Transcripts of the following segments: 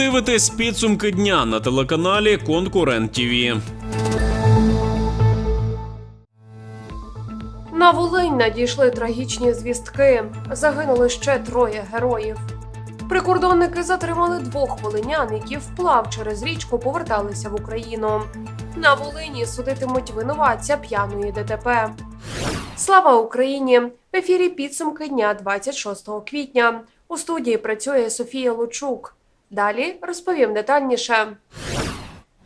дивитесь підсумки дня на телеканалі Конкурент ТІВІ. На Волинь надійшли трагічні звістки. Загинули ще троє героїв. Прикордонники затримали двох волинян, які вплав через річку поверталися в Україну. На Волині судитимуть винуватця п'яної ДТП. Слава Україні! В ефірі підсумки дня 26 квітня. У студії працює Софія Лучук. Далі розповім детальніше.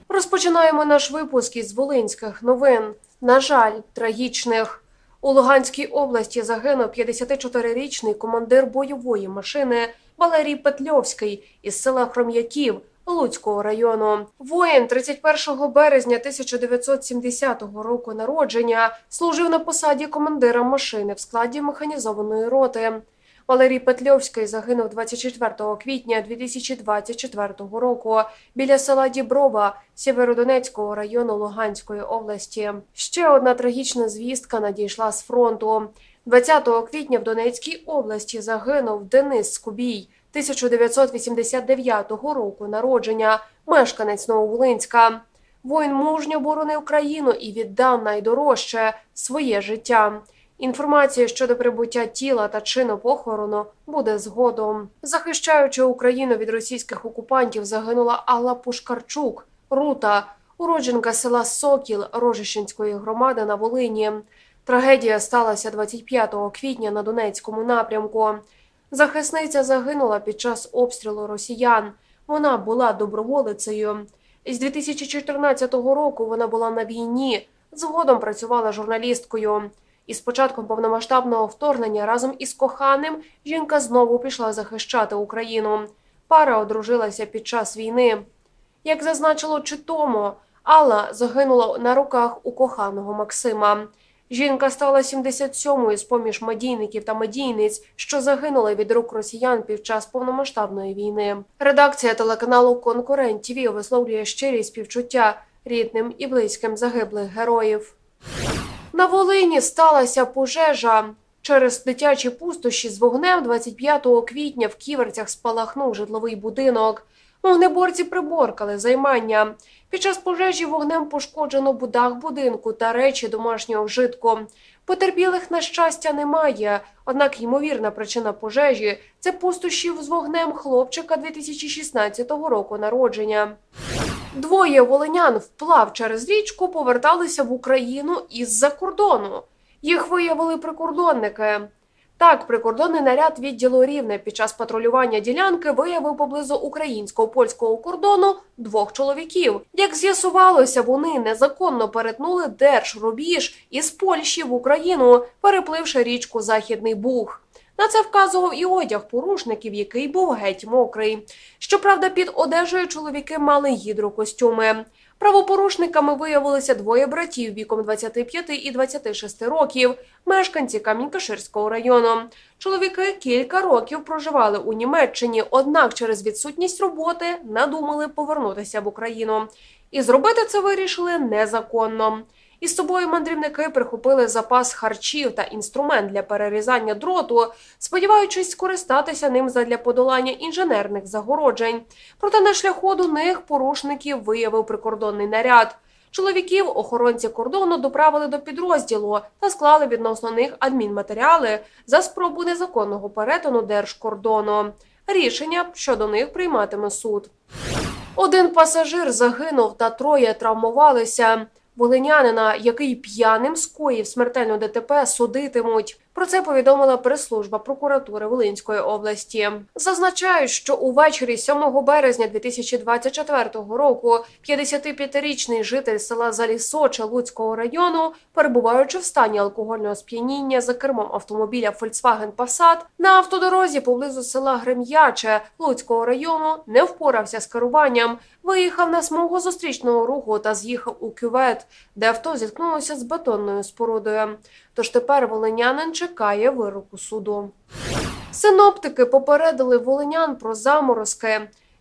Розпочинаємо наш випуск із волинських новин. На жаль, трагічних. У Луганській області загинув 54-річний командир бойової машини Валерій Петльовський із села Хром'яків Луцького району. Воїн 31 березня 1970 року народження служив на посаді командира машини в складі механізованої роти. Валерій Петльовський загинув 24 квітня 2024 року біля села Діброва Сєвєродонецького району Луганської області. Ще одна трагічна звістка надійшла з фронту. 20 квітня в Донецькій області загинув Денис Скубій, 1989 року народження, мешканець Нововолинська. Воїн мужньо боронив країну і віддав найдорожче своє життя. Інформація щодо прибуття тіла та чину похорону буде згодом. Захищаючи Україну від російських окупантів, загинула Алла Пушкарчук, Рута, уродженка села Сокіл Рожищенської громади на Волині. Трагедія сталася 25 квітня на Донецькому напрямку. Захисниця загинула під час обстрілу росіян. Вона була доброволицею. З 2014 року вона була на війні. Згодом працювала журналісткою. І з початком повномасштабного вторгнення разом із коханим жінка знову пішла захищати Україну. Пара одружилася під час війни. Як зазначило Читомо, Алла загинула на руках у коханого Максима. Жінка стала 77-ю з поміж медійників та медійниць, що загинули від рук росіян під час повномасштабної війни. Редакція телеканалу Конкурент ТВ висловлює щирі співчуття рідним і близьким загиблих героїв. На Волині сталася пожежа. Через дитячі пустощі з вогнем 25 квітня в Ківерцях спалахнув житловий будинок. Вогнеборці приборкали займання. Під час пожежі вогнем пошкоджено будах будинку та речі домашнього вжитку. Потерпілих, на щастя, немає. Однак ймовірна причина пожежі це пустощі з вогнем хлопчика 2016 року народження. Двоє волинян вплав через річку поверталися в Україну із-за кордону. Їх виявили прикордонники. Так, прикордонний наряд відділу Рівне під час патрулювання ділянки виявив поблизу українсько польського кордону двох чоловіків. Як з'ясувалося, вони незаконно перетнули держрубіж із Польщі в Україну, перепливши річку Західний Буг. На це вказував і одяг порушників, який був геть мокрий. Щоправда, під одежею чоловіки мали гідрокостюми. Правопорушниками виявилися двоє братів віком 25 і 26 років, мешканці Камінь-Каширського району. Чоловіки кілька років проживали у Німеччині, однак через відсутність роботи надумали повернутися в Україну. І зробити це вирішили незаконно. Із собою мандрівники прихопили запас харчів та інструмент для перерізання дроту, сподіваючись скористатися ним задля подолання інженерних загороджень. Проте на шляху до них порушників виявив прикордонний наряд. Чоловіків охоронці кордону доправили до підрозділу та склали відносно них адмінматеріали за спробу незаконного перетину держкордону. Рішення щодо них прийматиме суд. Один пасажир загинув та троє травмувалися. Волинянина, який п'яним скоїв смертельну ДТП, судитимуть. Про це повідомила прес-служба прокуратури Волинської області. Зазначають, що увечері 7 березня 2024 року 55-річний житель села Залісоче Луцького району, перебуваючи в стані алкогольного сп'яніння за кермом автомобіля Volkswagen Passat, на автодорозі поблизу села Грем'яче Луцького району не впорався з керуванням. Виїхав на смугу зустрічного руху та з'їхав у кювет, де авто зіткнулося з бетонною спорудою. Тож тепер волинянин чекає вироку суду. Синоптики попередили волинян про заморозки.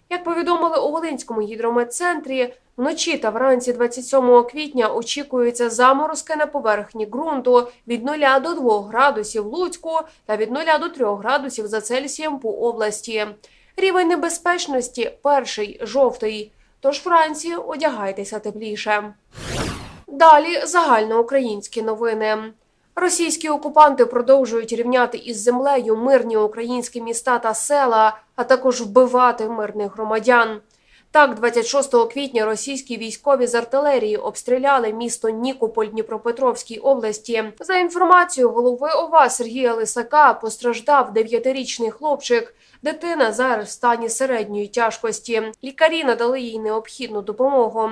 Як повідомили у Волинському гідрометцентрі, вночі та вранці 27 квітня очікуються заморозки на поверхні ґрунту від 0 до 2 градусів Луцьку та від 0 до 3 градусів за Цельсієм по області. Рівень небезпечності перший жовтий. Тож Франції одягайтеся тепліше. Далі загальноукраїнські новини. Російські окупанти продовжують рівняти із землею мирні українські міста та села, а також вбивати мирних громадян. Так, 26 квітня російські військові з артилерії обстріляли місто Нікополь Дніпропетровській області. За інформацією голови ОВА Сергія Лисака, постраждав дев'ятирічний хлопчик. Дитина зараз в стані середньої тяжкості. Лікарі надали їй необхідну допомогу.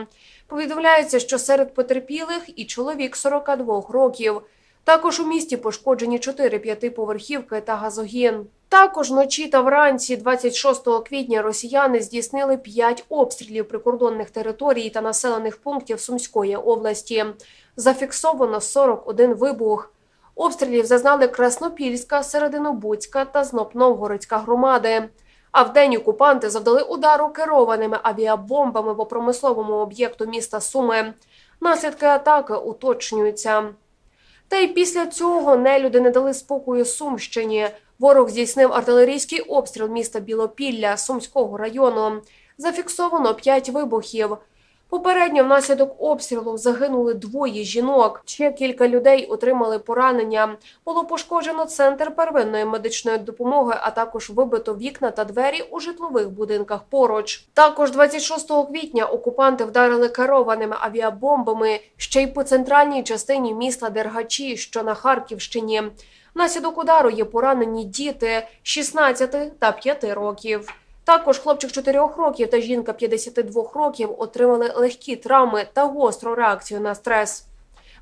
Повідомляється, що серед потерпілих і чоловік 42 років. Також у місті пошкоджені 4 п'ятиповерхівки та газогін. Також вночі та вранці 26 квітня росіяни здійснили 5 обстрілів прикордонних територій та населених пунктів Сумської області. Зафіксовано 41 вибух. Обстрілів зазнали Краснопільська, Серединобудська та Знопновгородська громади. А вдень окупанти завдали удару керованими авіабомбами по промисловому об'єкту міста Суми. Наслідки атаки уточнюються. Та й після цього нелюди не дали спокою Сумщині. Ворог здійснив артилерійський обстріл міста Білопілля Сумського району. Зафіксовано п'ять вибухів. Попередньо внаслідок обстрілу загинули двоє жінок. Ще кілька людей отримали поранення. Було пошкоджено центр первинної медичної допомоги, а також вибито вікна та двері у житлових будинках поруч. Також 26 квітня окупанти вдарили керованими авіабомбами ще й по центральній частині міста Дергачі, що на Харківщині. Внаслідок удару є поранені діти 16 та 5 років. Також хлопчик 4 років та жінка 52 років отримали легкі травми та гостру реакцію на стрес.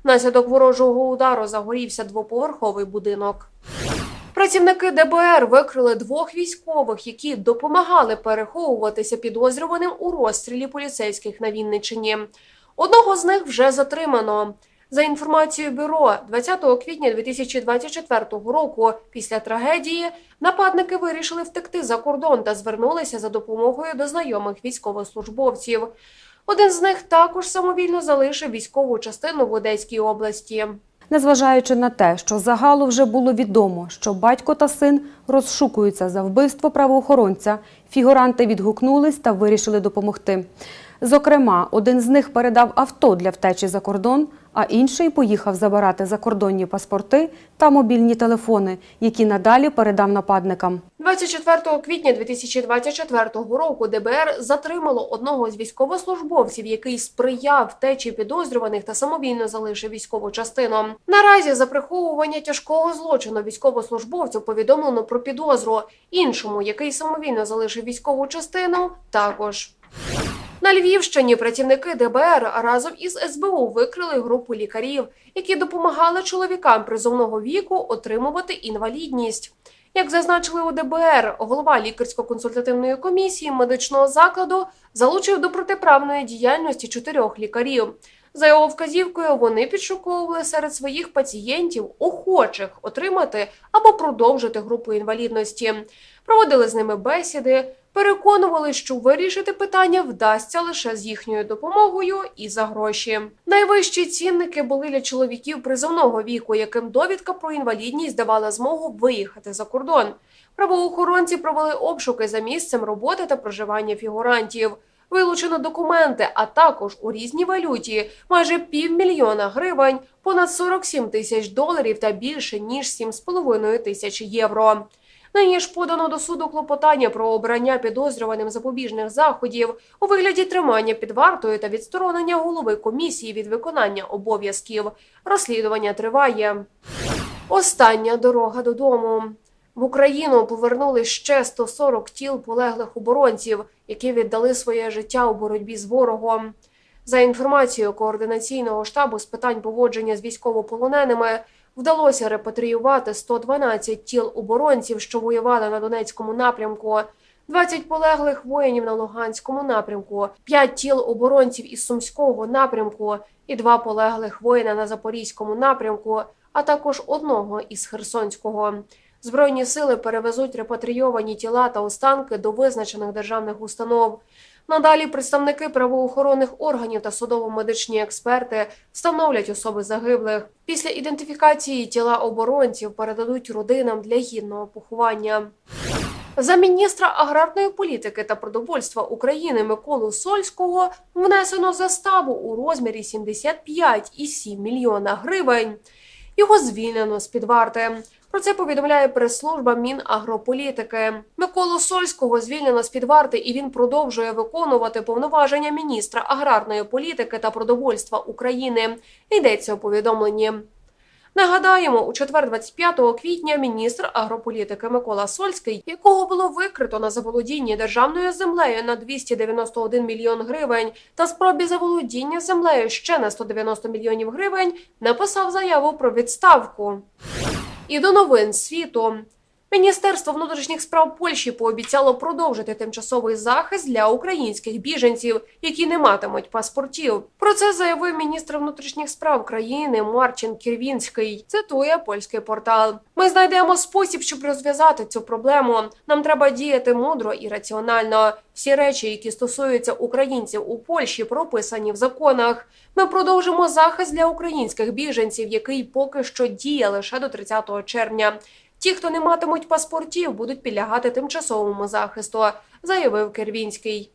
Внаслідок ворожого удару загорівся двоповерховий будинок. Працівники ДБР викрили двох військових, які допомагали переховуватися підозрюваним у розстрілі поліцейських на Вінниччині. Одного з них вже затримано. За інформацією бюро, 20 квітня 2024 року, після трагедії, нападники вирішили втекти за кордон та звернулися за допомогою до знайомих військовослужбовців. Один з них також самовільно залишив військову частину в Одеській області. Незважаючи на те, що загалу вже було відомо, що батько та син розшукуються за вбивство правоохоронця, фігуранти відгукнулись та вирішили допомогти. Зокрема, один з них передав авто для втечі за кордон, а інший поїхав забирати закордонні паспорти та мобільні телефони, які надалі передав нападникам. 24 квітня 2024 року ДБР затримало одного з військовослужбовців, який сприяв втечі підозрюваних та самовільно залишив військову частину. Наразі за приховування тяжкого злочину військовослужбовцю повідомлено про підозру іншому, який самовільно залишив військову частину, також. На Львівщині працівники ДБР разом із СБУ викрили групу лікарів, які допомагали чоловікам призовного віку отримувати інвалідність. Як зазначили у ДБР, голова лікарсько-консультативної комісії медичного закладу залучив до протиправної діяльності чотирьох лікарів. За його вказівкою, вони підшуковували серед своїх пацієнтів охочих отримати або продовжити групу інвалідності, проводили з ними бесіди, переконували, що вирішити питання вдасться лише з їхньою допомогою і за гроші. Найвищі цінники були для чоловіків призовного віку, яким довідка про інвалідність давала змогу виїхати за кордон. Правоохоронці провели обшуки за місцем роботи та проживання фігурантів. Вилучено документи, а також у різній валюті майже півмільйона гривень, понад 47 тисяч доларів та більше ніж 7,5 тисяч євро. Нині ж подано до суду клопотання про обрання підозрюваним запобіжних заходів у вигляді тримання під вартою та відсторонення голови комісії від виконання обов'язків. Розслідування триває. Остання дорога додому. В Україну повернули ще 140 тіл полеглих оборонців, які віддали своє життя у боротьбі з ворогом. За інформацією координаційного штабу з питань поводження з військовополоненими, вдалося репатріювати 112 тіл оборонців, що воювали на Донецькому напрямку, 20 полеглих воїнів на Луганському напрямку, 5 тіл оборонців із Сумського напрямку і 2 полеглих воїна на Запорізькому напрямку, а також одного із Херсонського. Збройні сили перевезуть репатрійовані тіла та останки до визначених державних установ. Надалі представники правоохоронних органів та судово-медичні експерти встановлять особи загиблих. Після ідентифікації тіла оборонців передадуть родинам для гідного поховання. За міністра аграрної політики та продовольства України Миколу Сольського внесено заставу у розмірі 75,7 мільйона гривень. Його звільнено з під варти. Про це повідомляє прес-служба Мінагрополітики. Миколу Сольського звільнено з під варти, і він продовжує виконувати повноваження міністра аграрної політики та продовольства України. Йдеться у повідомленні. Нагадаємо, у четвер, 25 квітня, міністр агрополітики Микола Сольський, якого було викрито на заволодінні державною землею на 291 мільйон гривень та спробі заволодіння землею ще на 190 мільйонів гривень, написав заяву про відставку. І до новин світу. Міністерство внутрішніх справ Польщі пообіцяло продовжити тимчасовий захист для українських біженців, які не матимуть паспортів. Про це заявив міністр внутрішніх справ країни Марчин Кірвінський. Цитує польський портал. Ми знайдемо спосіб, щоб розв'язати цю проблему. Нам треба діяти мудро і раціонально. Всі речі, які стосуються українців у Польщі, прописані в законах. Ми продовжимо захист для українських біженців, який поки що діє лише до 30 червня. Ті, хто не матимуть паспортів, будуть підлягати тимчасовому захисту, заявив Кервінський.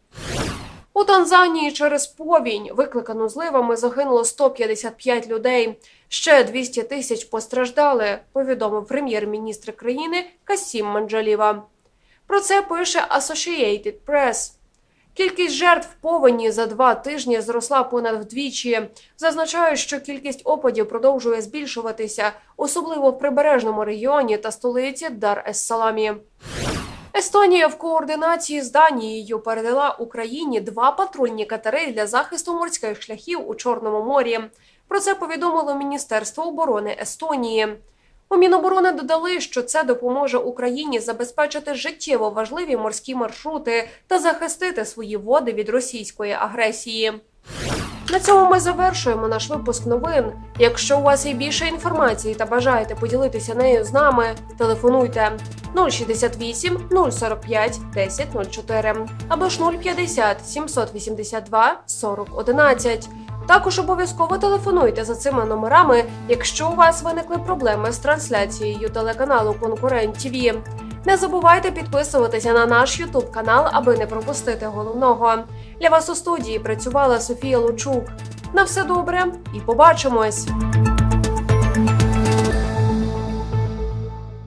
У Танзанії через повінь, викликану зливами, загинуло 155 людей. Ще 200 тисяч постраждали, повідомив прем'єр-міністр країни Касім Манджаліва. Про це пише Associated Press. Кількість жертв повені за два тижні зросла понад вдвічі. Зазначають, що кількість опадів продовжує збільшуватися, особливо в прибережному регіоні та столиці Дар-ес-Саламі. Естонія в координації з Данією передала Україні два патрульні катери для захисту морських шляхів у Чорному морі. Про це повідомило Міністерство оборони Естонії. У Міноборони додали, що це допоможе Україні забезпечити життєво важливі морські маршрути та захистити свої води від російської агресії. На цьому ми завершуємо наш випуск новин. Якщо у вас є більше інформації та бажаєте поділитися нею з нами, телефонуйте 068 045 1004 або ж 050 782 40 11. Також обов'язково телефонуйте за цими номерами, якщо у вас виникли проблеми з трансляцією телеканалу Конкурент ТВ. Не забувайте підписуватися на наш Ютуб канал, аби не пропустити головного. Для вас у студії працювала Софія Лучук. На все добре і побачимось!